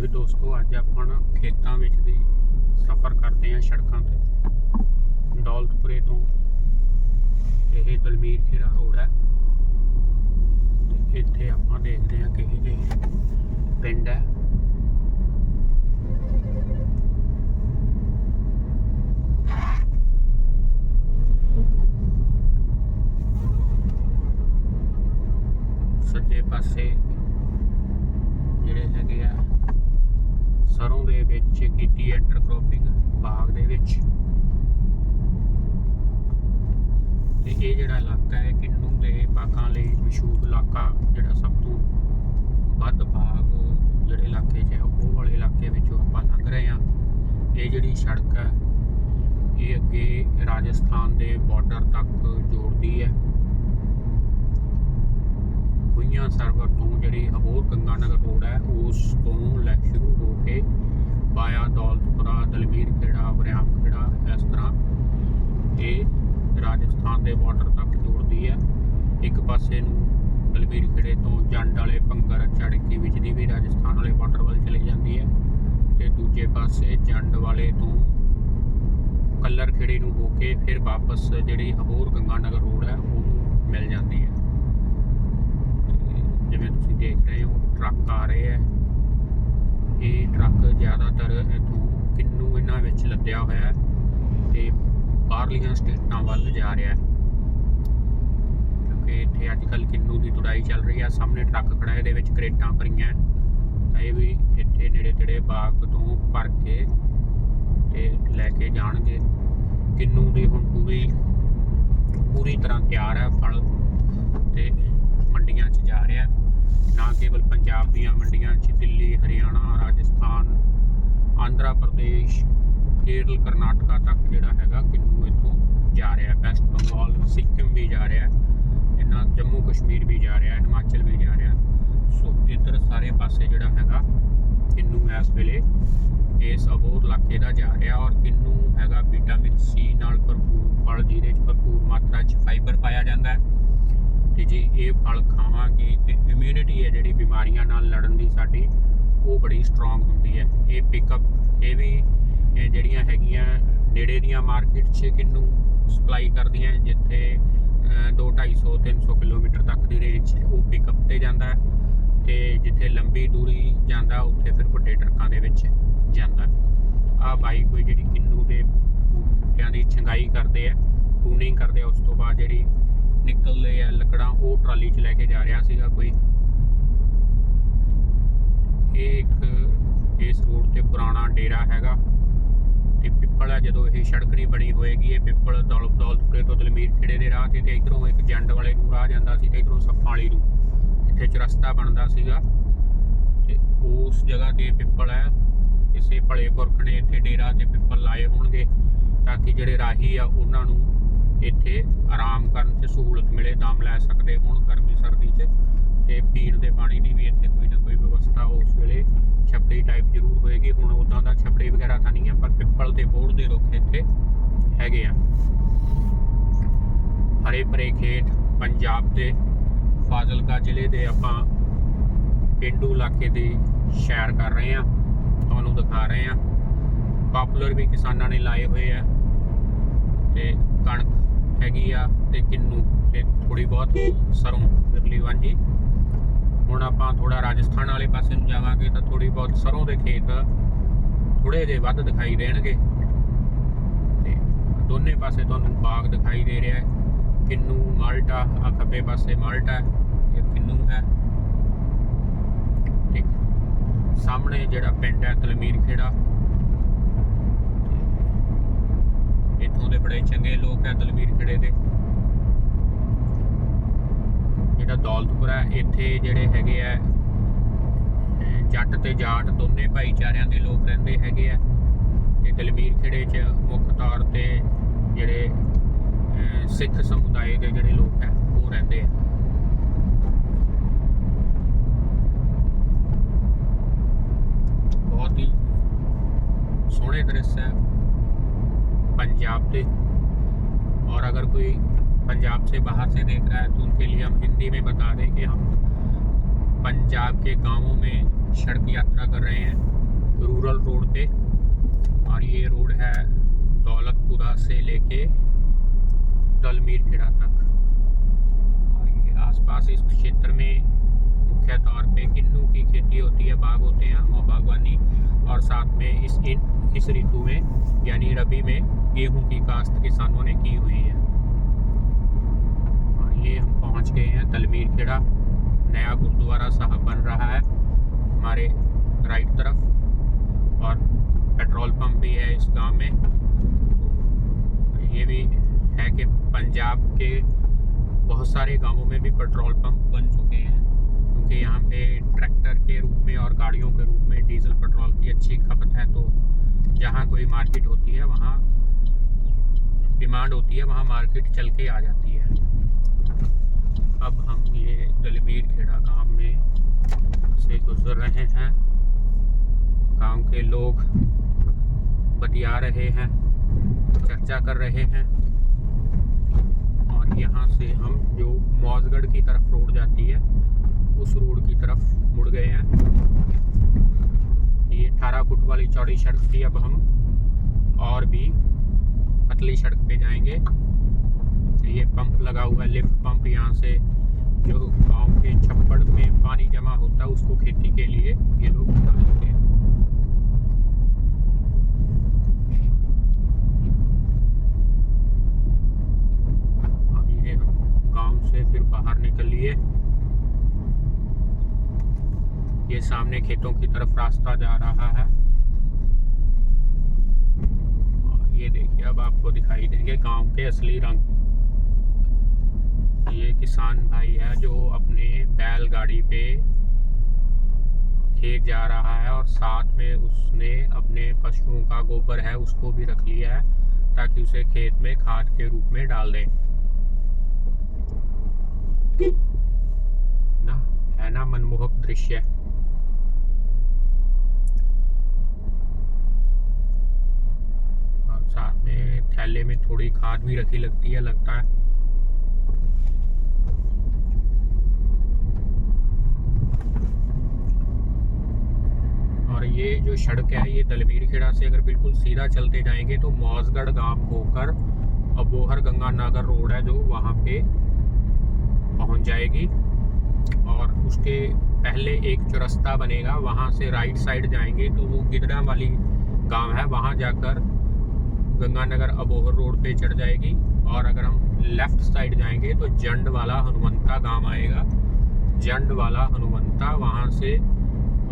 ਵੀ ਦੋਸਤੋ, ਅੱਜ ਆਪਾਂ ਖੇਤਾਂ ਵਿੱਚ ਦੀ ਸਫ਼ਰ ਕਰਦੇ ਹਾਂ ਸੜਕਾਂ ਤੇ। ਦੌਲਤਪੁਰੇ ਤੋਂ ਇਹ ਦਲਮੀਰ ਖੇੜਾ ਰੋਡ ਹੈ। ਤੇ ਇੱਥੇ ਆਪਾਂ ਦੇਖਦੇ ਹਾਂ ਕਿਹੇ ਜਿਹੇ ਪਿੰਡ ਹੈ। ਸੱਜੇ ਪਾਸੇ ਜਿਹੜੇ ਹੈਗੇ ਆ ਸਰੋਂ ਦੇ ਵਿੱਚ ਕੀਤੀ ਇੰਟਰਕ੍ਰੋਪਿੰਗ ਬਾਗ ਦੇ ਵਿੱਚ। ਤੇ ਇਹ ਜਿਹੜਾ ਇਲਾਕਾ ਹੈ, ਕਿੰਨੂ ਦੇ ਬਾਗਾਂ ਲਈ ਮਸ਼ਹੂਰ ਇਲਾਕਾ, ਜਿਹੜਾ ਸਭ ਤੋਂ ਵੱਧ ਬਾਗ ਜਿਹੜੇ ਇਲਾਕੇ 'ਚ ਹੈ, ਉਹ ਵਾਲੇ ਇਲਾਕੇ ਵਿੱਚੋਂ ਆਪਾਂ ਲੰਘ ਰਹੇ ਹਾਂ। ਇਹ ਜਿਹੜੀ ਸੜਕ ਹੈ, ਇਹ ਅੱਗੇ ਰਾਜਸਥਾਨ ਦੇ ਬਾਰਡਰ ਤੱਕ ਜੋੜਦੀ ਹੈ। ਖੁਈਆਂ ਸਰਵਰ ਤੋਂ ਜਿਹੜੀ ਅਬੋਰ ਗੰਗਾਨਗਰ ਰੋਡ ਹੈ, ਉਸ ਤੋਂ ਲੈ ਸ਼ੁਰੂ ਹੋ ਕੇ ਬਾਇਆ ਦੌਲਤਪੁਰਾ ਦਲਵੀਰ ਖੇੜਾ ਬਰਿਆਮ ਖੇੜਾ, ਇਸ ਤਰ੍ਹਾਂ ਇਹ ਰਾਜਸਥਾਨ ਦੇ ਬਾਰਡਰ ਤੱਕ ਜੋੜਦੀ ਹੈ। ਇੱਕ ਪਾਸੇ ਨੂੰ ਦਲਵੀਰ ਖੇੜੇ ਤੋਂ ਜੰਡ ਵਾਲੇ ਪੰਗਰ ਚੜਕੀ ਵਿੱਚ ਦੀ ਵੀ ਰਾਜਸਥਾਨ ਵਾਲੇ ਬਾਰਡਰ ਵੱਲ ਚਲੀ ਜਾਂਦੀ ਹੈ ਤੇ ਦੂਜੇ ਪਾਸੇ ਜੰਡ ਵਾਲੇ ਤੋਂ ਕੱਲਰ ਖੇੜੇ ਨੂੰ ਹੋ ਕੇ ਫਿਰ ਵਾਪਸ ਜਿਹੜੀ ਅਬੋਰ ਗੰਗਾਨਗਰ ਰੋਡ ਹੈ ਉਹ ਮਿਲ ਜਾਂਦੀ ਹੈ। ਜਿਵੇਂ ਤੁਸੀਂ ਦੇਖ ਰਹੇ ਹੋ, ਟਰੱਕ ਆ ਰਹੇ ਹੈ। ਇਹ ਟਰੱਕ ਜ਼ਿਆਦਾਤਰ ਇਥੋਂ ਕਿੰਨੂ ਇਹਨਾਂ ਵਿੱਚ ਲੱਦਿਆ ਹੋਇਆ ਹੈ ਤੇ ਬਾਹਰਲੀਆਂ ਸਟੇਟਾਂ ਵੱਲ ਜਾ ਰਿਹਾ ਹੈ। ਕਿਉਂਕਿ ਇੱਥੇ ਅੱਜ ਕੱਲ ਕਿੰਨੂ ਦੀ ਤੁੜਾਈ ਚੱਲ ਰਹੀ ਹੈ। ਸਾਹਮਣੇ ਟਰੱਕ ਖੜਾ ਹੈ, ਇਹਦੇ ਵਿੱਚ ਕਰੇਟਾਂ ਭਰੀਆਂ ਤਾਂ ਇਹ ਵੀ ਇੱਥੇ ਨੇੜੇ ਤੇੜੇ ਬਾਗ ਤੋਂ ਭਰ ਕੇ ਤੇ ਲੈ ਕੇ ਜਾਣਗੇ। ਕਿੰਨੂ ਦੀ ਹੁਣ ਪੂਰੀ ਪੂਰੀ ਤਰ੍ਹਾਂ ਤਿਆਰ ਹੈ, ਫਲ ਤੇ ਮੰਡੀਆਂ 'ਚ ਜਾ ਰਿਹਾ ਹੈ। ਨਾ ਕੇਵਲ ਪੰਜਾਬ ਦੀਆਂ ਮੰਡੀਆਂ 'ਚ ਦਿੱਲੀ, ਹਰਿਆਣਾ, ਰਾਜਸਥਾਨ, ਆਂਧਰਾ ਪ੍ਰਦੇਸ਼, ਕੇਰਲ, ਕਰਨਾਟਕਾ ਤੱਕ ਜਿਹੜਾ ਹੈਗਾ ਕਿੰਨੂ ਇੱਥੋਂ ਜਾ ਰਿਹਾ, ਵੈਸਟ ਬੰਗਾਲ, ਸਿੱਕਮ ਵੀ ਜਾ ਰਿਹਾ, ਇਹਨਾਂ ਜੰਮੂ ਕਸ਼ਮੀਰ ਵੀ ਜਾ ਰਿਹਾ, ਹਿਮਾਚਲ ਵੀ ਜਾ ਰਿਹਾ। ਸੋ ਇੱਧਰ ਸਾਰੇ ਪਾਸੇ ਜਿਹੜਾ ਹੈਗਾ ਕਿੰਨੂ ਇਸ ਵੇਲੇ ਇਸ ਅਬੋਰ ਇਲਾਕੇ ਦਾ ਜਾ ਰਿਹਾ ਔਰ ਕਿੰਨੂ ਹੈਗਾ ਵਿਟਾਮਿਨ ਸੀ ਨਾਲ ਭਰਪੂਰ, ਫਲ ਜਿਹਦੇ 'ਚ ਭਰਪੂਰ ਮਾਤਰਾ 'ਚ ਫਾਈਬਰ ਪਾਇਆ ਜਾਂਦਾ ਹੈ। ਤੇ ਜੇ ਇਹ ਫਲ ਖਾਵਾਂਗੇ ਤੇ ਇਮਿਊਨਿਟੀ ਹੈ ਜਿਹੜੀ ਬਿਮਾਰੀਆਂ ਨਾਲ ਲੜਨ ਦੀ ਸਾਡੀ, ਉਹ ਬੜੀ ਸਟਰੋਂਗ ਹੁੰਦੀ ਹੈ। ਇਹ ਪਿਕਅਪ ਇਹ ਵੀ ਜਿਹੜੀਆਂ ਹੈਗੀਆਂ, ਨੇੜੇ ਦੀਆਂ ਮਾਰਕੀਟ 'ਚ ਕਿੰਨੂ ਸਪਲਾਈ ਕਰਦੀਆਂ, ਜਿੱਥੇ 2 250 300 ਕਿਲੋਮੀਟਰ ਤੱਕ ਦੀ ਰੇਂਜ 'ਚ ਉਹ ਪਿਕਅਪ ਤੇ ਜਾਂਦਾ ਹੈ ਤੇ ਜਿੱਥੇ ਲੰਬੀ ਦੂਰੀ ਜਾਂਦਾ, ਉੱਥੇ ਫਿਰ ਵੱਡੇ ਟਰੱਕਾਂ ਦੇ ਵਿੱਚ ਜਾਂਦਾ ਆ ਬਾਈਕ ਕੋਈ ਜਿਹੜੀ ਕਿੰਨੂ ਦੇ ਬੂਟਿਆਂ ਦੀ ਛੰਗਾਈ ਕਰਦੇ ਆ ਟੂਨਿੰਗ ਕਰਦੇ ਆ ਉਸ ਤੋਂ ਬਾਅਦ ਜਿਹੜੀ ਨਿਕਲਦੇ ਆ ਲੱਕੜਾਂ ਉਹ ਟਰਾਲੀ 'ਚ ਲੈ ਕੇ ਜਾ ਰਿਹਾ ਸੀਗਾ ਕੋਈ। ਇਹ ਇੱਕ ਇਸ ਰੋਡ ਤੇ ਪੁਰਾਣਾ ਡੇਰਾ ਹੈਗਾ ਤੇ ਪਿੱਪਲ ਹੈ ਜਦੋਂ ਇਹ ਸੜਕ ਨਹੀਂ ਬਣੀ ਹੋਏਗੀ, ਇਹ ਪਿੱਪਲ ਦੌਲਤ ਦੌਲਤਪੁਰੇ ਤੋਂ ਦਲਮੀਰ ਖੇੜੇ ਦੇ ਰਾਹ ਤੇ ਤੇ ਇਧਰੋਂ ਇੱਕ ਜੰਡ ਵਾਲੇ ਨੂੰ ਰਾਹ ਜਾਂਦਾ ਸੀ ਤੇ ਇਧਰੋਂ ਸੱਪਾਂ ਵਾਲੀ ਨੂੰ। ਇੱਥੇ ਚਰਸਤਾ ਬਣਦਾ ਸੀਗਾ ਤੇ ਉਸ ਜਗ੍ਹਾ ਤੇ ਪਿੱਪਲ ਹੈ ਕਿਸੇ ਭਲੇ ਪੁਰਖ ਨੇ ਇੱਥੇ ਡੇਰਾ ਤੇ ਪਿੱਪਲ ਲਾਏ ਹੋਣਗੇ ਤਾਂ ਕਿ ਜਿਹੜੇ ਰਾਹੀ ਆ ਉਹਨਾਂ ਨੂੰ ਇੱਥੇ ਆਰਾਮ ਕਰਨ 'ਚ ਸਹੂਲਤ ਮਿਲੇ, ਦਮ ਲੈ ਸਕਦੇ ਹੁਣ ਗਰਮੀ, ਸਰਦੀ 'ਚ ਤੇ ਪੀਣ ਦੇ ਪਾਣੀ ਦੀ ਵੀ ਇੱਥੇ ਕੋਈ ਨਾ ਕੋਈ ਵਿਵਸਥਾ ਉਸ ਵੇਲੇ ਛਪੜੀ ਟਾਈਪ ਜ਼ਰੂਰ ਹੋਏਗੀ। ਹੁਣ ਉਦਾਂ ਦਾ ਛਪੜੀ ਵਗੈਰਾ ਤਾਂ ਨਹੀਂ ਹੈ ਪਰ ਪਿੱਪਲ ਤੇ ਬੋੜ ਦੇ ਰੁੱਖ ਇੱਥੇ ਹੈਗੇ ਆ। ਹਰੇ ਭਰੇ ਖੇਤ ਪੰਜਾਬ ਦੇ ਫਾਜ਼ਿਲਕਾ ਜ਼ਿਲ੍ਹੇ ਦੇ ਆਪਾਂ ਪਿੰਡੂ ਇਲਾਕੇ ਦੀ ਸੈਰ ਕਰ ਰਹੇ ਆ ਤੁਹਾਨੂੰ ਦਿਖਾ ਰਹੇ ਆ ਪਾਪੂਲਰ ਵੀ ਕਿਸਾਨਾਂ ਨੇ ਲਾਏ ਹੋਏ ਆ। ਤੇ ਕਣਕ ਹੈਗੀ ਆ ਤੇ ਕਿੰਨੂ ਤੇ ਥੋੜੀ ਬਹੁਤ ਸਰੋਂ ਵਿਰਲੀ ਵਾਂਝੀ। ਹੁਣ ਆਪਾਂ ਥੋੜਾ ਰਾਜਸਥਾਨ ਵਾਲੇ ਪਾਸੇ ਨੂੰ ਜਾਵਾਂਗੇ ਤਾਂ ਥੋੜੀ ਬਹੁਤ ਸਰੋਂ ਦੇ ਖੇਤ ਥੋੜੇ ਜਿਹੇ ਵੱਧ ਦਿਖਾਈ ਦੇਣਗੇ। ਤੇ ਦੋਨੇ ਪਾਸੇ ਤੁਹਾਨੂੰ ਬਾਗ ਦਿਖਾਈ ਦੇ ਰਿਹਾ ਹੈ। ਕਿੰਨੂ ਮਾਲਟਾ ਆ ਖੱਬੇ ਪਾਸੇ ਮਾਲਟਾ ਹੈ, ਇਹ ਕਿੰਨੂ ਹੈ। ਠੀਕ। ਸਾਹਮਣੇ ਜਿਹੜਾ ਪਿੰਡ ਹੈ ਤਲਮੀਰ ਖੇੜਾ ਤੇ ਇੱਥੋਂ ਦੇ ਬੜੇ ਚੰਗੇ ਲੋਕ ਹੈ ਦਲਵੀਰ ਖੜੇ ਦੇ। ਜਿਹੜਾ ਦੌਲਤਪੁਰਾ ਇੱਥੇ ਜਿਹੜੇ ਹੈਗੇ ਆ ਜੱਟ ਤੇ ਜਾਟ ਦੋਨੇ ਭਾਈਚਾਰਿਆਂ ਦੇ ਲੋਕ ਰਹਿੰਦੇ ਹੈਗੇ ਆ। ਇਹ ਦਲਵੀਰ ਖੇੜੇ 'ਚ ਮੁੱਖ ਤੌਰ ਤੇ ਜਿਹੜੇ ਸਿੱਖ ਸਮੁਦਾਇ ਦੇ ਜਿਹੜੇ ਲੋਕ ਹੈ ਉਹ ਰਹਿੰਦੇ ਆ। ਬਹੁਤ ਹੀ ਸੋਹਣੇ ਦ੍ਰਿਸ਼ ਹੈ पंजाब से। और अगर कोई पंजाब से बाहर से देख रहा है तो उनके लिए हम हिंदी में बता दें कि हम पंजाब के गाँवों में सड़क यात्रा कर रहे हैं, रूरल रोड पे। और ये रोड है दौलतपुरा से लेके दलमीर खेड़ा तक। और ये आसपास इस क्षेत्र में मुख्य तौर पे किन्नू की खेती होती है, बाग होते हैं, और बागवानी। और साथ में इस इन, इस ऋतु में, यानी रबी में गेहूँ की काश्त किसानों ने की हुई है। और ये हम पहुँच गए हैं दलमीर खेड़ा, नया गुरुद्वारा साहब बन रहा है हमारे राइट तरफ़। और पेट्रोल पंप भी है इस गाँव में। ये भी है कि पंजाब के बहुत सारे गाँवों में भी पेट्रोल पंप बन चुके हैं, क्योंकि यहाँ पे ट्रैक्टर के रूप में और गाड़ियों के रूप में डीजल पेट्रोल की अच्छी खपत है। तो जहाँ कोई मार्केट होती है, वहाँ डिमांड होती है, वहाँ मार्केट चल के आ जाती है। अब हम ये दलमीर खेड़ा गाँव में से गुजर रहे हैं। गाँव के लोग बतिया रहे हैं, चर्चा कर रहे हैं। और यहाँ से हम जो मौजगढ़ की तरफ़ रोड जाती है, उस रोड की तरफ़ मुड़ गए हैं। ये 18 फुट वाली चौड़ी सड़क थी, अब हम और भी पतली सड़क पे जाएँगे। ये पंप लगा हुआ है, लिफ्ट पंप यहाँ से, जो गाँव के छप्पड़ में पानी जमा होता है, उसको खेती के लिए ये लोग डालते हैं। से फिर बाहर निकल लिए ये सामने खेतों की तरफ़ रास्ता जा रहा है और ये देखिए, अब आपको दिखाई देंगे गाँव के असली रंग। ये किसान भाई है जो अपने बैलगाड़ी पे खेत जा रहा है और साथ में उसने अपने पशुओं का गोबर है, उसको भी रख लिया है ताकि उसे खेत में खाद के रूप में डाल दें। ना, है ना मनमोहक दृश्य? साथ में थैले में थोड़ी खाद भी रखी लगती है, लगता है। और ये जो सड़क है, ये दलबीर खेड़ा से अगर बिल्कुल सीधा चलते जाएँगे तो मौजगढ़ गाँव होकर अबोहर गंगानगर रोड है जो वहाँ पे पहुँच जाएगी। और उसके पहले एक चौरस्ता बनेगा, वहाँ से राइट साइड जाएँगे तो वो गिदड़ा वाली गाँव है, वहाँ जाकर गंगानगर अबोहर रोड पे चढ़ जाएगी और अगर हम लेफ़्ट साइड जाएँगे तो जंड वाला हनुमंता गाँव आएगा। जंड वाला हनुमंता, वहाँ से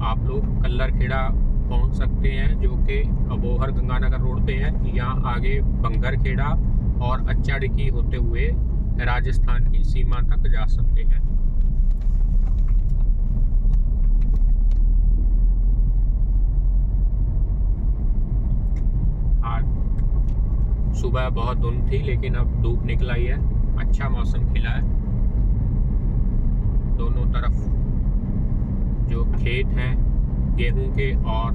आप लोग कल्लर खेड़ा पहुँच सकते हैं, जो कि अबोहर गंगानगर रोड पे है। यहाँ आगे बंगर खेड़ा और अच्छा डिक्की होते हुए राजस्थान की सीमा तक जा सकते हैं आज सुबह बहुत धुंध थी, लेकिन अब धूप निकल आई है। अच्छा मौसम खिला है। दोनों तरफ़ जो खेत हैं, गेहूँ के और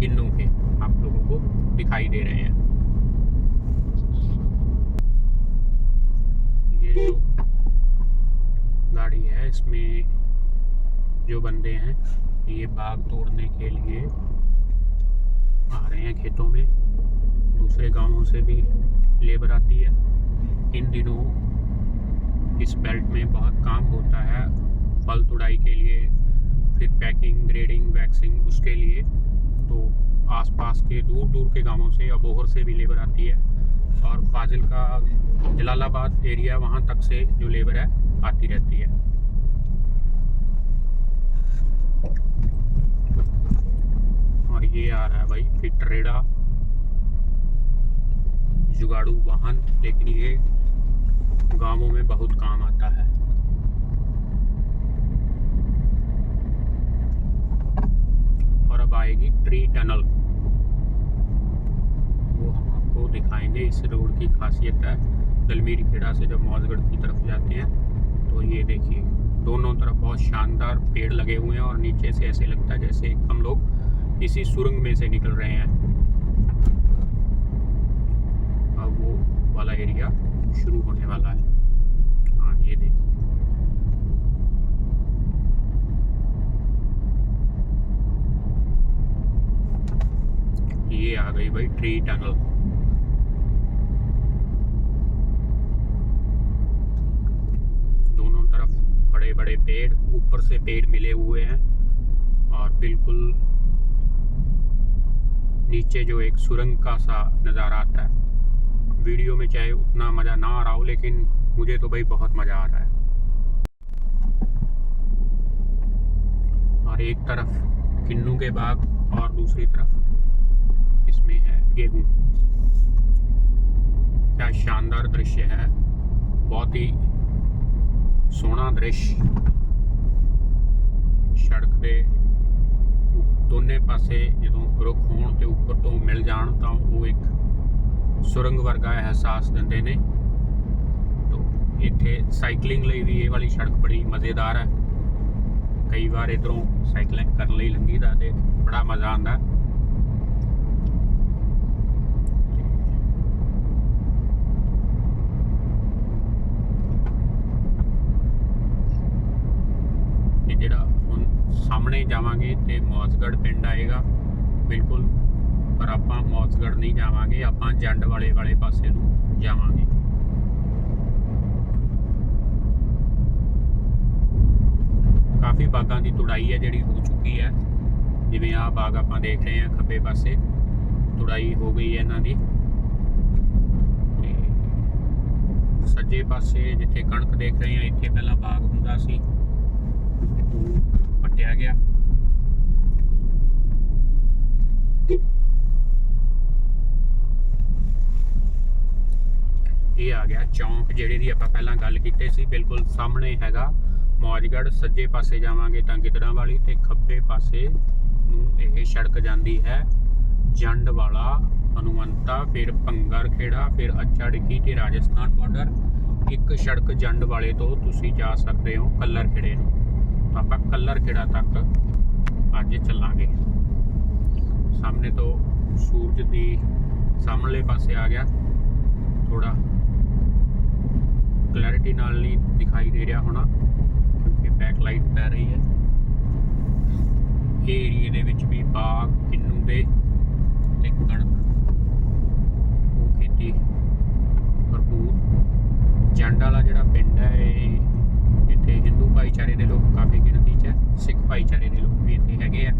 किन्नू के, आप लोगों को दिखाई दे रहे हैं। ये जो गाड़ी है, इसमें जो बंदे हैं, ये बाग तोड़ने के लिए आ रहे हैं खेतों में। दूसरे गाँवों से भी लेबर आती है। इन दिनों इस बेल्ट में बहुत काम होता है फल तुड़ाई के लिए, फिर पैकिंग ग्रेडिंग वैक्सिंग उसके लिए। तो आसपास के दूर दूर के गाँवों से अबोहर से भी लेबर आती है और फाजिल का जलालाबाद एरिया वहाँ तक से जो लेबर है, आती रहती है। और ये आ रहा है भाई फिट रेडा जुगाड़ू वाहन, लेकिन ये गाँवों में बहुत काम आता है। और अब आएगी ट्री टनल वो हम आपको दिखाएँगे। इस रोड की खासियत है, दलमीरी खेड़ा से जब मौजगढ़ की तरफ़ जाते हैं तो ये देखिए, दोनों तरफ़ बहुत शानदार पेड़ लगे हुए हैं और नीचे से ऐसे लगता है जैसे हम लोग किसी सुरंग में से निकल रहे हैं। वाला एरिया शुरू होने वाला है। हाँ ये देखो। ये आ गई भाई ट्री टनल दोनों तरफ़ बड़े बड़े पेड़, ऊपर से पेड़ मिले हुए हैं और बिल्कुल नीचे जो एक सुरंग का सा नज़ारा आता है। वीडियो में चाहे उतना मज़ा ना आ रहा हो लेकिन मुझे तो भाई बहुत मज़ा आ रहा है और एक तरफ किन्नू के बाग और दूसरी तरफ इसमें है गेहूं क्या शानदार दृश्य है बहुत ही ਸੋਹਣਾ ਦ੍ਰਿਸ਼ ਸੜਕ ਦੇ ਦੋਨੇ ਪਾਸੇ ਜਦੋਂ ਰੁੱਖ ਹੋਣ ਤੇ ਉੱਪਰ ਤੋਂ ਮਿਲ ਜਾਣ ਤਾਂ ਉਹ ਇੱਕ ਸੁਰੰਗ ਵਰਗਾ ਅਹਿਸਾਸ ਦਿੰਦੇ ਨੇ। ਤੋ ਇੱਥੇ ਸਾਈਕਲਿੰਗ ਲਈ ਵੀ ਇਹ ਵਾਲੀ ਸੜਕ ਬੜੀ ਮਜ਼ੇਦਾਰ ਹੈ। ਕਈ ਵਾਰ ਇਧਰੋਂ ਸਾਈਕਲਿੰਗ ਕਰਨ ਲਈ ਲੰਘੀਦਾ ਤੇ ਬੜਾ ਮਜ਼ਾ ਆਉਂਦਾ। ਤੇ ਜਿਹੜਾ ਹੁਣ ਸਾਹਮਣੇ ਜਾਵਾਂਗੇ ਤੇ ਮੌਜਗੜ ਪਿੰਡ ਆਏਗਾ। ਬਿਲਕੁਲ ਪਰ ਆਪਾਂ ਮੌਜਗੜ ਨਹੀਂ ਜਾਵਾਂਗੇ, ਆਪਾਂ ਜੰਡ ਵਾਲੇ ਵਾਲੇ ਪਾਸੇ ਨੂੰ ਜਾਵਾਂਗੇ। ਕਾਫੀ ਬਾਗਾਂ ਦੀ ਤੁੜਾਈ ਹੈ ਜਿਹੜੀ ਹੋ ਚੁੱਕੀ ਹੈ। ਜਿਵੇਂ ਆਹ ਬਾਗ ਆਪਾਂ ਦੇਖ ਰਹੇ ਹਾਂ ਖੱਬੇ ਪਾਸੇ। ਤੁੜਾਈ ਹੋ ਗਈ ਹੈ ਇਹਨਾਂ ਦੀ। ਸੱਜੇ ਪਾਸੇ ਜਿੱਥੇ ਕਣਕ ਦੇਖ ਰਹੇ ਹਾਂ, ਇੱਥੇ ਪਹਿਲਾਂ ਬਾਗ ਹੁੰਦਾ ਸੀ। ਉਹ ਪੱਟਿਆ ਗਿਆ। ਇਹ ਆ ਗਿਆ ਚੌਂਕ ਜਿਹੜੇ ਦੀ ਆਪਾਂ ਪਹਿਲਾਂ ਗੱਲ ਕੀਤੀ ਸੀ, ਬਿਲਕੁਲ ਸਾਹਮਣੇ ਹੈਗਾ ਮੌਜਗੜ ਸੱਜੇ ਪਾਸੇ ਜਾਵਾਂਗੇ ਤਾਂ ਗਿੱਦੜਾਂ ਵਾਲੀ ਤੇ ਖੱਬੇ ਪਾਸੇ ਨੂੰ ਇਹ ਸੜਕ ਜਾਂਦੀ ਹੈ। ਜੰਡ ਵਾਲਾ ਹਨੂਮੰਤਾ, ਫਿਰ ਭੰਗਰ ਖੇੜਾ ਫਿਰ ਅੱਛਾ ਡਿੱਗੀ ਤੇ ਰਾਜਸਥਾਨ ਬਾਰਡਰ ਇੱਕ ਸੜਕ ਜੰਡ ਵਾਲੇ ਤੋਂ ਤੁਸੀਂ ਜਾ ਸਕਦੇ ਹੋ ਕੱਲਰ ਖੇੜੇ ਨੂੰ। ਤਾਂ ਆਪਾਂ ਕੱਲਰ ਖੇੜਾ ਤੱਕ ਅੱਜ ਚੱਲਾਂਗੇ। ਸਾਹਮਣੇ ਤੋਂ ਸੂਰਜ ਦੀ ਸਾਹਮਣੇ ਪਾਸੇ ਆ ਗਿਆ। ਥੋੜਾ ਕਲੈਰਿਟੀ ਨਾਲ ਨਹੀਂ ਦਿਖਾਈ ਦੇ ਰਿਹਾ ਹੋਣਾ, ਕਿਉਂਕਿ ਬੈਕ ਲਾਈਟ ਪੈ ਰਹੀ ਹੈ। ਇਹ ਏਰੀਏ ਦੇ ਵਿੱਚ ਵੀ ਬਾਗ, ਕਿੰਨੂ ਦੇ ਤੇ ਕਣਕ, ਉਹ ਖੇਤੀ ਭਰਪੂਰ। ਜੰਡ ਵਾਲਾ ਜਿਹੜਾ ਪਿੰਡ ਹੈ, ਇਹ ਇੱਥੇ ਹਿੰਦੂ ਭਾਈਚਾਰੇ ਦੇ ਲੋਕ ਕਾਫੀ ਗਿਣਤੀ 'ਚ ਹੈ, ਸਿੱਖ ਭਾਈਚਾਰੇ ਦੇ ਲੋਕ ਵੀ ਇੱਥੇ ਹੈਗੇ ਆ।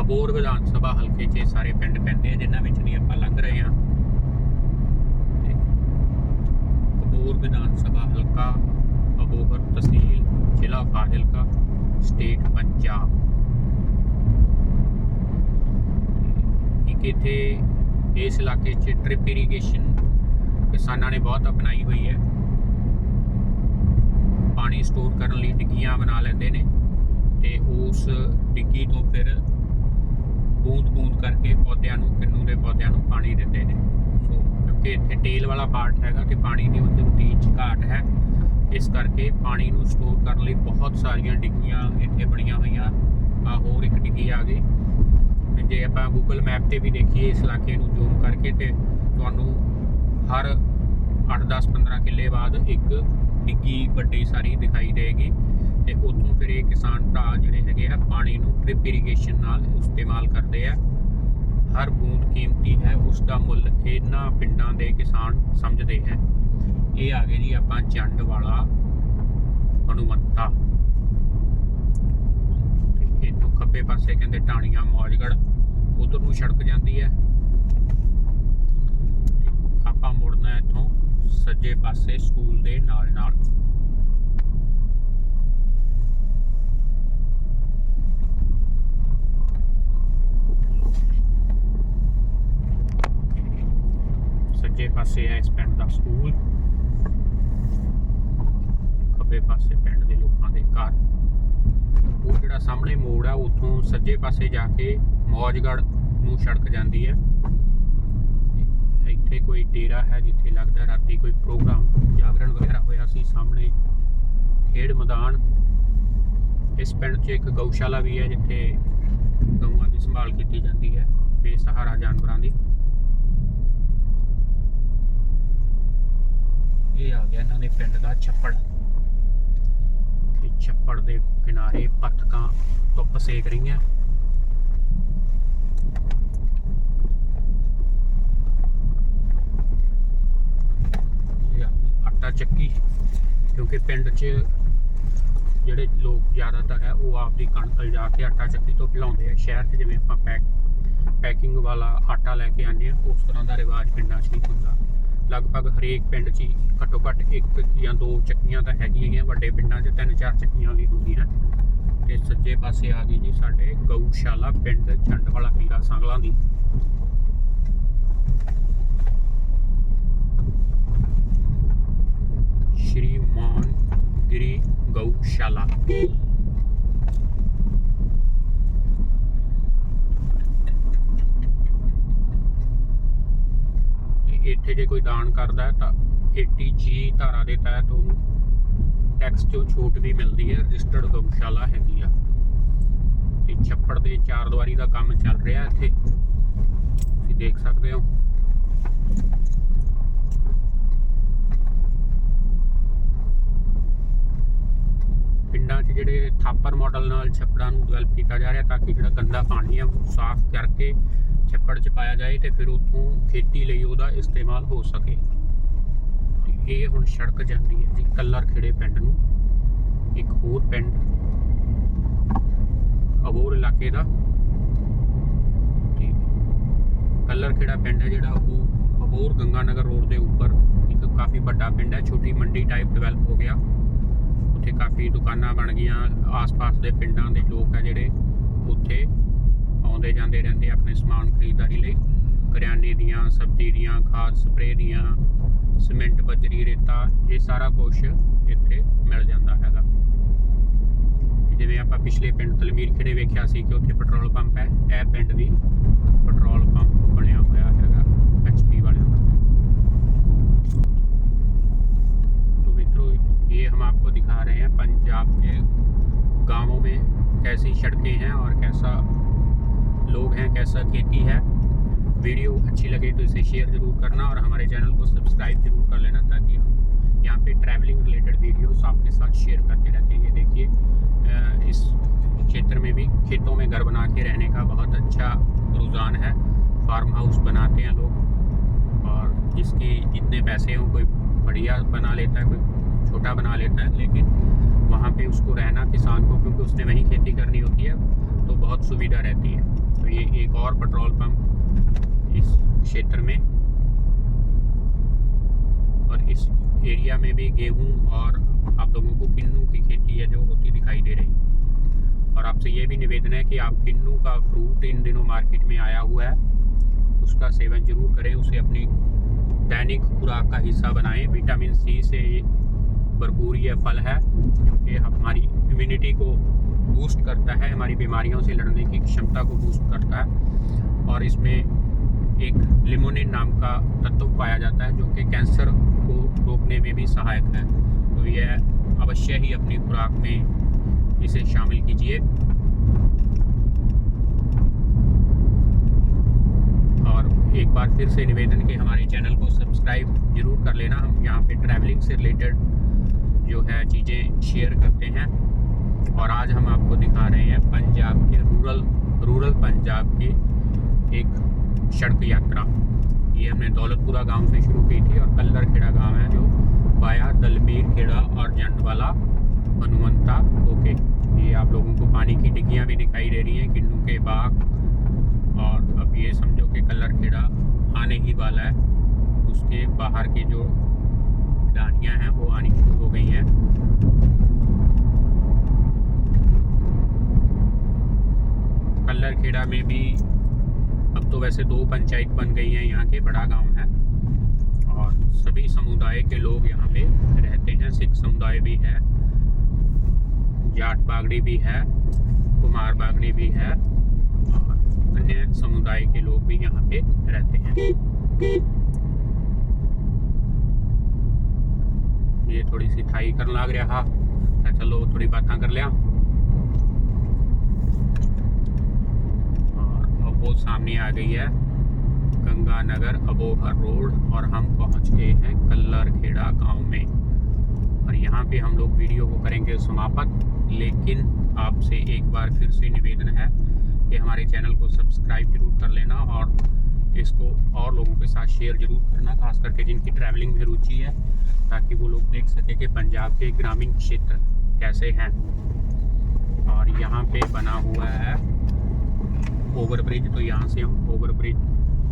ਹਬੋਰ ਵਿਧਾਨ ਸਭਾ ਹਲਕੇ 'ਚ ਇਹ ਸਾਰੇ ਪਿੰਡ ਪੈਂਦੇ ਆ, ਜਿਨ੍ਹਾਂ ਵਿੱਚ ਦੀ ਆਪਾਂ ਲੰਘ ਰਹੇ ਹਾਂ ਤੇ ਅਬੋਰ ਵਿਧਾਨ ਸਭਾ ਹਲਕਾ, ਅਬੋਹਰ ਤਹਿਸੀਲ, ਜ਼ਿਲ੍ਹਾ ਫਾਜ਼ਿਲਕਾ ਸਟੇਟ ਪੰਜਾਬ। ਤੇ ਇੱਕ ਇੱਥੇ ਇਸ ਇਲਾਕੇ 'ਚ ਡ੍ਰਿਪ ਇਰੀਗੇਸ਼ਨ ਕਿਸਾਨਾਂ ਨੇ ਬਹੁਤ ਅਪਣਾਈ ਹੋਈ ਹੈ। ਪਾਣੀ ਸਟੋਰ ਕਰਨ ਲਈ ਡਿੱਗੀਆਂ ਬਣਾ ਲੈਂਦੇ ਨੇ ਤੇ ਉਸ ਡਿੱਗੀ ਤੋਂ ਫਿਰ ਬੂੰਦ ਬੂੰਦ ਕਰਕੇ ਪੌਦਿਆਂ ਨੂੰ, ਕਿੰਨੂ ਦੇ ਪੌਦਿਆਂ ਨੂੰ ਪਾਣੀ ਦਿੰਦੇ ਨੇ। ਸੋ ਕਿਉਂਕਿ ਇੱਥੇ ਟੇਲ ਵਾਲਾ ਪਾਰਟ ਹੈਗਾ ਤੇ ਪਾਣੀ ਘਾਟ ਹੈ। ਇਸ ਕਰਕੇ ਪਾਣੀ ਨੂੰ ਸਟੋਰ ਕਰਨ ਲਈ ਬਹੁਤ ਸਾਰੀਆਂ ਡਿੱਗੀਆਂ ਇੱਥੇ ਬਣੀਆਂ ਹੋਈਆਂ। ਆ ਹੋਰ ਇੱਕ ਡਿੱਗੀ ਆ ਗਈ। ਜੇ ਆਪਾਂ ਗੂਗਲ ਮੈਪ ਤੇ ਵੀ ਦੇਖੀਏ ਇਸ ਇਲਾਕੇ ਨੂੰ ਜ਼ੂਮ ਕਰਕੇ ਤੇ ਤੁਹਾਨੂੰ ਹਰ 8 10 15 ਕਿੱਲੇ ਬਾਅਦ ਇੱਕ ਡਿੱਗੀ ਵੱਡੀ ਸਾਰੀ ਦਿਖਾਈ ਦੇਗੀ। ਤੇ ਉੱਥੋਂ ਫਿਰ ਇਹ ਕਿਸਾਨ ਭਰਾ ਜਿਹੜੇ ਹੈਗੇ ਆ, ਪਾਣੀ ਨੂੰ ਡ੍ਰਿਪ ਇਰੀਗੇਸ਼ਨ ਨਾਲ ਇਸਤੇਮਾਲ ਕਰਦੇ ਆ। ਹਰ ਬੂੰਦ ਕੀਮਤੀ ਹੈ ਉਸ ਦਾ ਮੁੱਲ ਇਹਨਾਂ ਪਿੰਡਾਂ ਦੇ ਕਿਸਾਨ ਸਮਝਦੇ ਹੈ। ਇਹ ਆ ਗਏ ਜੀ ਆਪਾਂ ਚੰਡ ਵਾਲਾ ਹਨੂਮੰਤਾ। ਤੇ ਖੱਬੇ ਪਾਸੇ ਕਹਿੰਦੇ ਢਾਣੀਆਂ ਮੌਜਗੜ ਉਧਰ ਨੂੰ ਸੜਕ ਜਾਂਦੀ ਹੈ। ਆਪਾਂ ਮੁੜਨਾ ਹੈ ਇੱਥੋਂ ਸੱਜੇ ਪਾਸੇ ਸਕੂਲ ਦੇ ਨਾਲ ਨਾਲ ਸੱਜੇ ਪਾਸੇ ਹੈ ਇਸ ਪਿੰਡ ਦਾ ਸਕੂਲ। ਖੱਬੇ ਪਾਸੇ ਪਿੰਡ ਦੇ ਲੋਕਾਂ ਦੇ ਘਰ। ਉਹ ਜਿਹੜਾ ਸਾਹਮਣੇ ਮੋੜ ਆ, ਉੱਥੋਂ ਸੱਜੇ ਪਾਸੇ ਜਾ ਕੇ ਮੌਜਗੜ ਨੂੰ ਸੜਕ ਜਾਂਦੀ ਹੈ। ਇੱਥੇ ਕੋਈ ਡੇਰਾ ਹੈ ਜਿੱਥੇ ਲੱਗਦਾ ਰਾਤੀ ਕੋਈ ਪ੍ਰੋਗਰਾਮ, ਜਾਗਰਣ ਵਗੈਰਾ ਹੋਇਆ ਸੀ ਸਾਹਮਣੇ ਖੇਡ ਮੈਦਾਨ। ਇਸ ਪਿੰਡ 'ਚ ਇੱਕ ਗਊਸ਼ਾਲਾ ਵੀ ਹੈ ਜਿੱਥੇ ਗਊਆਂ ਦੀ ਸੰਭਾਲ ਕੀਤੀ ਜਾਂਦੀ ਹੈ, ਬੇਸਹਾਰਾ ਜਾਨਵਰਾਂ ਦੀ। ਇਹ ਆ ਗਿਆ ਇਹਨਾਂ ਦੇ ਪਿੰਡ ਦਾ ਛੱਪੜ। ਛੱਪੜ ਦੇ ਕਿਨਾਰੇ ਪੱਥਕਾਂ ਧੁੱਪ ਸੇਕ ਰਹੀਆਂ। ਆਟਾ ਚੱਕੀ, ਕਿਉਂਕਿ ਪਿੰਡ 'ਚ ਜਿਹੜੇ ਲੋਕ ਜ਼ਿਆਦਾਤਰ ਹੈ, ਉਹ ਆਪਦੀ ਕਣਕ ਲਿਜਾ ਕੇ ਆਟਾ ਚੱਕੀ ਤੋਂ ਪਿਲਾਉਂਦੇ ਆ। ਸ਼ਹਿਰ 'ਚ ਜਿਵੇਂ ਆਪਾਂ ਪੈਕ, ਪੈਕਿੰਗ ਵਾਲਾ ਆਟਾ ਲੈ ਕੇ ਆਉਂਦੇ ਆ, ਉਸ ਤਰ੍ਹਾਂ ਦਾ ਰਿਵਾਜ ਪਿੰਡਾਂ 'ਚ ਨਹੀਂ ਹੁੰਦਾ। ਲਗਭਗ ਹਰੇਕ ਪਿੰਡ 'ਚ ਹੀ ਘੱਟੋ ਘੱਟ ਇੱਕ ਜਾਂ ਦੋ ਚੱਕੀਆਂ ਤਾਂ ਹੈਗੀਆਂ ਹੀ ਆ, ਵੱਡੇ ਪਿੰਡਾਂ 'ਚ ਤਿੰਨ ਚਾਰ ਚੱਕੀਆਂ ਵੀ ਹੁੰਦੀਆਂ। ਤੇ ਸੱਜੇ ਪਾਸੇ ਆ ਗਈ ਜੀ ਸਾਡੇ ਗਊਸ਼ਾਲਾ ਪਿੰਡ ਛੰਡ ਵਾਲਾ ਪੀਰਾ ਸੰਗਲਾਂ ਦੀ। ਸ਼੍ਰੀ ਮਾਨ ਗਿਰੀ ਗਊਸ਼ਾਲਾ। ਇੱਥੇ ਜੇ ਕੋਈ ਦਾਨ ਕਰਦਾ ਤਾਂ 80 ਧਾਰਾ ਦੇ ਤਹਿਤ ਉਹਨੂੰ ਟੈਕਸ ਚੋਂ ਛੂਟ ਵੀ ਮਿਲਦੀ ਹੈ ਰਜਿਸਟਰਡ ਗਊਸ਼ਾਲਾ ਹੈਗੀ ਆ। ਤੇ ਛੱਪੜ ਦੇ ਚਾਰ ਦੀਵਾਰੀ ਦਾ ਕੰਮ ਚੱਲ ਰਿਹਾ ਇੱਥੇ। ਤੁਸੀਂ ਦੇਖ ਸਕਦੇ ਹੋ। ਪਿੰਡਾਂ 'ਚ ਜਿਹੜੇ ਥਾਪਰ ਮਾਡਲ ਨਾਲ ਛੱਪੜਾਂ ਨੂੰ ਡਿਵੈਲਪ ਕੀਤਾ ਜਾ ਰਿਹਾ ਤਾਂ ਕਿ ਜਿਹੜਾ ਗੰਦਾ ਪਾਣੀ ਹੈ ਉਹ ਸਾਫ਼ ਕਰਕੇ ਛੱਪੜ 'ਚ ਪਾਇਆ ਜਾਏ ਤੇ ਫਿਰ ਉੱਥੋਂ ਖੇਤੀ ਲਈ ਉਹਦਾ ਇਸਤੇਮਾਲ ਹੋ ਸਕੇ। ਇਹ ਹੁਣ ਸੜਕ ਜਾਂਦੀ ਹੈ ਜੀ ਕੱਲਰ ਖੇੜੇ ਪਿੰਡ ਨੂੰ। ਇੱਕ ਹੋਰ ਪਿੰਡ ਅਬੋਰ ਇਲਾਕੇ ਦਾ। ਤੇ ਕੱਲਰ ਖੇੜਾ ਪਿੰਡ ਹੈ ਜਿਹੜਾ ਉਹ ਅਬੋਰ ਗੰਗਾਨਗਰ ਰੋਡ ਦੇ ਉੱਪਰ ਇੱਕ ਕਾਫੀ ਵੱਡਾ ਪਿੰਡ ਹੈ, ਛੋਟੀ ਮੰਡੀ ਟਾਈਪ ਡਿਵੈਲਪ ਹੋ ਗਿਆ। ਉੱਥੇ ਕਾਫੀ ਦੁਕਾਨਾਂ ਬਣ ਗਈਆਂ, ਆਸ-ਪਾਸ ਦੇ ਪਿੰਡਾਂ ਦੇ ਲੋਕ ਆ ਜਿਹੜੇ ਉੱਥੇ ਆਉਂਦੇ ਜਾਂਦੇ ਰਹਿੰਦੇ ਆ ਆਪਣੇ ਸਮਾਨ ਖਰੀਦਦਾਰੀ ਲਈ ਕਰਿਆਨੇ ਦੀਆਂ ਸਬਜ਼ੀ ਦੀਆਂ ਖਾਦ ਸਪਰੇਅ ਦੀਆਂ ਸੀਮੈਂਟ ਬਜਰੀ ਰੇਤਾ ਇਹ ਸਾਰਾ ਕੁਝ ਇੱਥੇ ਮਿਲ ਜਾਂਦਾ ਹੈਗਾ ਜਿਵੇਂ ਆਪਾਂ ਪਿਛਲੇ ਪਿੰਡ ਤਲਵੀਰ ਖੇੜੇ ਵੇਖਿਆ ਸੀ ਕਿ ਉੱਥੇ ਪੈਟਰੋਲ ਪੰਪ ਹੈ ਇਹ ਪਿੰਡ ਵੀ ਪੈਟਰੋਲ ਪੰਪ ਬਣਿਆ ਹੋਇਆ ਹੈਗਾ ਐਚਪੀ ਵਾਲਿਆਂ ਦਾ तो मित्रों ये हम आपको दिखा रहे हैं पंजाब के गांवों में कैसी सड़कें हैं और कैसा लोग हैं कैसा खेती है, वीडियो अच्छी लगे तो इसे शेयर ज़रूर करना और हमारे चैनल को सब्सक्राइब ज़रूर कर लेना ताकि हम यहाँ पे ट्रैवलिंग रिलेटेड वीडियोस आपके साथ शेयर करते रहते हैं। ये देखिए इस क्षेत्र में भी खेतों में घर बना के रहने का बहुत अच्छा रुझान है। फार्म हाउस बनाते हैं लोग और जिसके जितने पैसे हों, कोई बढ़िया बना लेता है, कोई छोटा बना लेता है, लेकिन वहाँ पे उसको रहना किसान को, क्योंकि उसने वहीं खेती करनी होती है तो बहुत सुविधा रहती है। तो ये एक और पेट्रोल पंप इस क्षेत्र में और इस एरिया में भी गेहूँ और आप लोगों को किन्नू की खेती है जो होती दिखाई दे रही। और आपसे ये भी निवेदन है कि आप किन्नू का फ्रूट इन दिनों मार्केट में आया हुआ है, उसका सेवन ज़रूर करें, उसे अपनी दैनिक खुराक का हिस्सा बनाएँ। विटामिन सी से भरपूर ये फल है ये हमारी इम्यूनिटी को बूस्ट करता है, हमारी बीमारियों से लड़ने की क्षमता को बूस्ट करता है। और इसमें एक लिमोनिन नाम का तत्व पाया जाता है, जो कि कैंसर को रोकने में भी सहायक है। तो यह अवश्य ही अपनी खुराक में इसे शामिल कीजिए। और एक बार फिर से निवेदन कि हमारे चैनल को सब्सक्राइब ज़रूर कर लेना। हम यहाँ पे ट्रैवलिंग से रिलेटेड जो है चीज़ें शेयर करते हैं। और आज हम आपको दिखा रहे हैं पंजाब के रूरल रूरल पंजाब की एक सड़क यात्रा। ये हमने दौलतपुरा गाँव से शुरू की थी और कल्लर खेड़ा गाँव है जो वाया दलबीर खेड़ा और जंडवाला, हनुमंता होके। ये आप लोगों को पानी की डिग्गियाँ भी दिखाई दे रही हैं, किन्नू के बाग और अब ये समझो कि कलर खेड़ा आने ही वाला है। उसके बाहर के जो डानियाँ हैं वो आनी शुरू हो गई हैं कल्लर खेड़ा में भी अब तो वैसे दो पंचायत बन गई हैं, यहाँ के बड़ा गाँव है। और सभी समुदाय के लोग यहाँ पे रहते हैं, सिख समुदाय भी है, जाट बागड़ी भी है, कुमार बागड़ी भी है, और अन्य समुदाय के लोग भी यहाँ पे रहते हैं। ये थोड़ी सी थाई कर लग रहा चलो थोड़ी बातें कर लिया और अब वो सामने आ गई है। गंगानगर, अबोहर रोड, और हम पहुँच गए हैं कल्लर खेड़ा गाँव में। और यहाँ पे हम लोग वीडियो को करेंगे समाप्त लेकिन आपसे एक बार फिर से निवेदन है कि हमारे चैनल को सब्सक्राइब ज़रूर कर लेना और इसको और लोगों के साथ शेयर ज़रूर करना, खास करके जिनकी ट्रैवलिंग में रुचि है, ताकि वो लोग देख सके कि पंजाब के ग्रामीण क्षेत्र कैसे हैं। और यहाँ पे बना हुआ है ओवर ब्रिज तो यहाँ से हम ओवर ब्रिज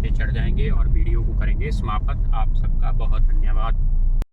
पे चढ़ जाएँगे और वीडियो को करेंगे समाप्त। आप सबका बहुत धन्यवाद।